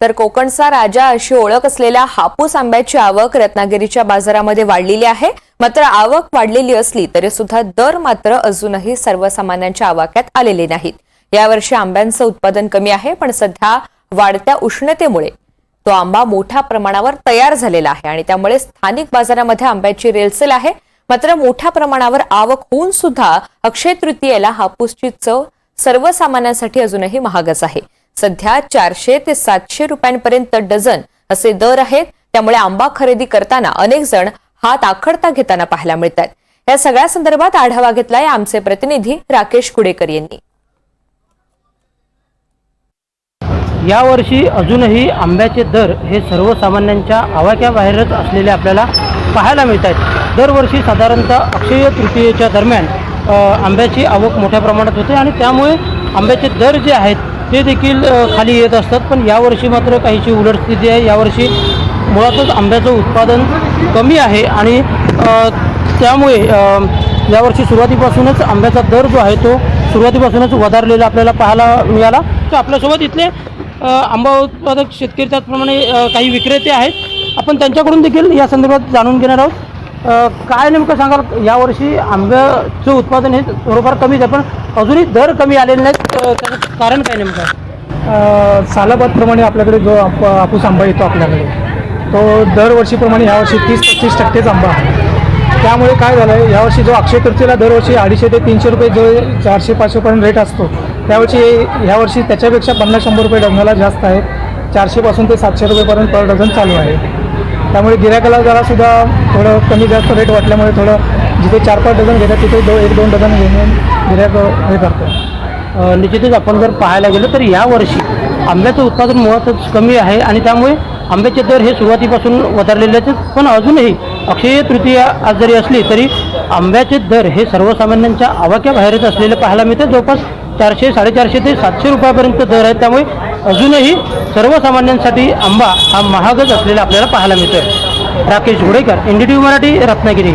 तर कोकणचा राजा अशी ओळख असलेल्या हापूस आंब्याची आवक रत्नागिरीच्या बाजारामध्ये वाढलेली आहे. मात्र आवक वाढलेली असली तरी सुद्धा दर मात्र अजूनही सर्वसामान्यांच्या आवाक्यात आलेले नाहीत. यावर्षी आंब्यांचं उत्पादन कमी आहे पण सध्या वाढत्या उष्णतेमुळे तो आंबा मोठ्या प्रमाणावर तयार झालेला आहे आणि त्यामुळे स्थानिक बाजारामध्ये आंब्याची रेलसेल आहे. मात्र मोठ्या प्रमाणावर आवक होऊन सुद्धा अक्षय तृतीयेला हापूसची चव सर्वसामान्यांसाठी अजूनही महागच आहे. सध्या चारशे ते सातशे रुपयांपर्यंत डझन असे दर आहेत. त्यामुळे आंबा खरेदी करताना अनेक जण हात आखडता घेताना पाहायला मिळतात. या सगळ्या संदर्भात आढावा घेतलाय आमचे प्रतिनिधी राकेश कुडेकर यांनी. यावर्षी अजूनही आंब्याचे दर हे सर्वसामान्यांच्या आवाक्याबाहेरच असलेले आपल्याला पाहायला मिळत आहेत दरवर्षी साधारणतः अक्षय तृतीयेच्या दरम्यान आंब्याची आवक मोठ्या प्रमाणात होते आणि त्यामुळे आंब्याचे दर जे आहेत ते देखील खाली येत असतात. पण यावर्षी मात्र काहीशी उलट स्थिती आहे. यावर्षी मुळातच आंब्याचं उत्पादन कमी आहे आणि त्यामुळे यावर्षी सुरुवातीपासूनच आंब्याचा दर जो आहे तो सुरुवातीपासूनच वधारलेला आपल्याला पाहायला मिळाला. तर आपल्यासोबत इथले आंबा उत्पादक शेतकरी त्याचप्रमाणे काही विक्रेते आहेत. आपण त्यांच्याकडून देखील या संदर्भात जाणून घेणार आहोत. काय नेमकं सांगाल? यावर्षी आंब्याचं उत्पादन हे थोडंफार कमीच आहे पण अजूनही दर कमी आलेले नाहीत. त्याचं कारण काय नेमकं? सालाबादप्रमाणे आपल्याकडे जो आप आपूस आंबा येतो आपल्याकडे तो दरवर्षीप्रमाणे यावर्षी तीस पस्तीस टक्केच आंबा आहे. त्यामुळे काय झालं आहे यावर्षी जो अक्षय तृतीयेला दरवर्षी अडीचशे ते तीनशे रुपये जो चारशे पाचशेपर्यंत रेट असतो त्यावर्षी ह्यावर्षी त्याच्यापेक्षा पन्नास शंभर रुपये डझनाला जास्त आहे. चारशेपासून ते सातशे रुपयेपर्यंत पर डझन चालू आहे. त्यामुळे गिरायकाला जरासुद्धा थोडं कमी जास्त रेट वाटल्यामुळे थोडं जिथे चार पाच डझन घेतात तिथे दो एक दोन डझन घेऊन गिरायक हे करतो. निश्चितच आपण जर पाहायला गेलो तर यावर्षी आंब्याचं उत्पादन मुळातच कमी आहे आणि त्यामुळे आंब्याचे दर हे सुरुवातीपासून वधारलेले पण अजूनही अक्षय तृतीया आज जरी असली तरी आंब्याचे दर हे सर्वसामान्यांच्या आवाक्याबाहेरच असलेले पाहायला मिळते. जवळपास चारशे साडेचारशे ते सातशे रुपयापर्यंत दर आहेत. त्यामुळे अजूनही सर्वसामान्यांसाठी आंबा हा महागच असलेला आपल्याला पाहायला मिळतोय. Rakesh Ghodekar N D T Marathi Ratnagiri.